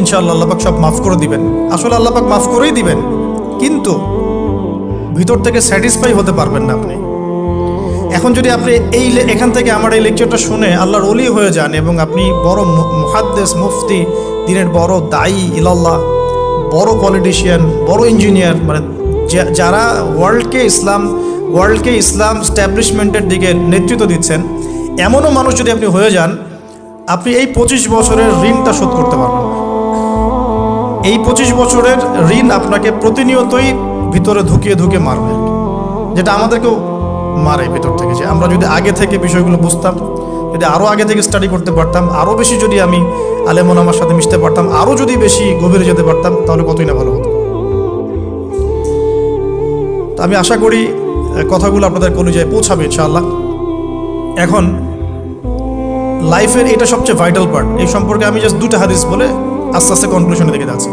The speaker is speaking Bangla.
ইনশাআল্লাহ আল্লাপাক সব মাফ করে দিবেন। আসলে আল্লাপাক মাফ করেই দিবেন। কিন্তু ভিতর থেকে স্যাটিসফাই হতে পারবেন না আপনি। এখন যদি আপনি এই এখান থেকে আমার এই লেকচারটা শুনে আল্লাহর অলি হয়ে যান এবং আপনি বড় মুহাদ্দেস, মুফতি, দিনের বড় দায়ী, ইলাল্লাহ, বড় পলিটিশিয়ান বড় ইঞ্জিনিয়ার মানে যারা ওয়ার্ল্ডকে ইসলাম ওয়ার্ল্ডকে ইসলাম স্ট্যাবলিশমেন্টের দিকে নেতৃত্ব দিচ্ছেন, এমনও মানুষ যদি আপনি হয়ে যান, আপনি এই পঁচিশ বছরের ঋণটা শোধ করতে পারবেন এই পঁচিশ বছরের ঋণ আপনাকে প্রতিনিয়তই ভিতরে ধুকিয়ে ধুকিয়ে মারবে। যেটা আমাদেরকেও মারে ভিতর থেকে যে আমরা যদি আগে থেকে বিষয়গুলো বুঝতাম, যদি আরও আগে থেকে স্টাডি করতে পারতাম আরও বেশি যদি আমি আলেমন আমার সাথে মিশতে পারতাম আরও যদি বেশি গভীরে যেতে পারতাম, তাহলে কতই না ভালো হতো। তো আমি আশা করি কথাগুলো আপনাদের কলিজায় পৌঁছাবে ইনশাআল্লাহ। এখন লাইফের এটা সবচেয়ে ভাইটাল পার্ট এই সম্পর্কে আমি জাস্ট দুটো হাদিস বলে আস্তে আস্তে কনক্লুশনের দিকে যাচ্ছি।